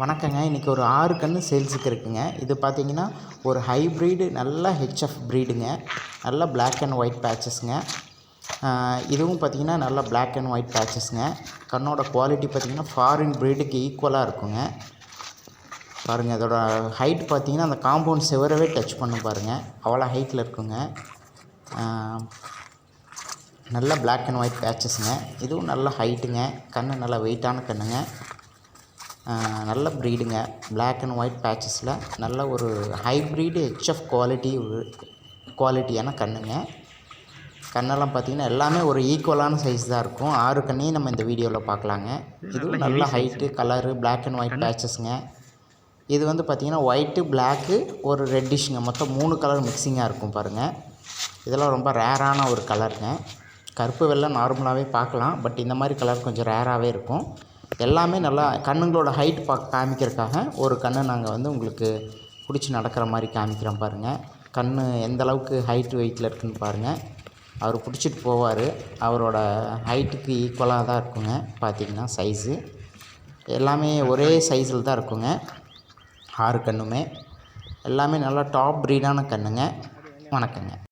வணக்கங்க. இன்றைக்கி ஒரு ஆறு கன்று சேல்ஸுக்கு இருக்குங்க. இது பார்த்தீங்கன்னா ஒரு ஹைப்ரிடு நல்ல ஹெச்எஃப் ப்ரீடுங்க நல்ல பிளாக் அண்ட் ஒயிட் பேச்சஸ்ங்க இதுவும் பார்த்தீங்கன்னா நல்ல பிளாக் அண்ட் ஒயிட் பேச்சஸ்ங்க கண்ணோட குவாலிட்டி பார்த்தீங்கன்னா ஃபாரின் ப்ரீடுக்கு ஈக்குவலாக இருக்குங்க. பாருங்கள் இதோட ஹைட் பார்த்தீங்கன்னா அந்த காம்பவுண்ட் செவரவே டச் பண்ணும் பாருங்கள் அவ்வளோ ஹைட்டில் இருக்குங்க. நல்ல பிளாக் அண்ட் ஒயிட் பேச்சஸ்ங்க இதுவும் நல்ல ஹைட்டுங்க கண்ணு நல்ல வெயிட்டான கண்ணுங்க. நல்ல ப்ரீடுங்க Black அண்ட் ஒயிட் பேச்சஸில் நல்ல ஒரு ஹைப்ரிடு ஹெச்எஃப் குவாலிட்டி குவாலிட்டியான கண்ணுங்க. கண்ணெல்லாம் பார்த்தீங்கன்னா எல்லாமே ஒரு ஈக்குவலான சைஸ் தான் இருக்கும். ஆறு கண்ணையும் நம்ம இந்த வீடியோவில் பார்க்கலாங்க இதுவும் நல்ல height colour Black and white பேச்சஸ்ங்க இது வந்து பார்த்தீங்கன்னா ஒயிட்டு பிளாக்கு ஒரு ரெட்டிஷ்ங்க மொத்தம் மூணு கலர் மிக்சிங்காக இருக்கும் பாருங்கள் இதெல்லாம் ரொம்ப ரேரான ஒரு கலருங்க கருப்பு வெள்ளை நார்மலாகவே பார்க்கலாம் பட் இந்த மாதிரி கலர் கொஞ்சம் ரேராகவே இருக்கும். எல்லாமே நல்லா கண்ணுங்களோட ஹைட் பார்க்க காமிக்கிறதுக்காக ஒரு கண்ணை நாங்கள் வந்து உங்களுக்கு பிடிச்சி நடக்கிற மாதிரி காமிக்கிறோம் பாருங்கள் கண் எந்த அளவுக்கு ஹைட் வெயிட்டில் இருக்குன்னு பாருங்கள் அவர் பிடிச்சிட்டு போவார். அவரோட ஹைட்டுக்கு ஈக்குவலாக தான் இருக்குங்க. பார்த்தீங்கன்னா சைஸு எல்லாமே ஒரே சைஸில் தான் இருக்குங்க. ஆறு கண்ணுமே. எல்லாமே நல்லா டாப் ப்ரீடான கண்ணுங்க. வணக்கங்க.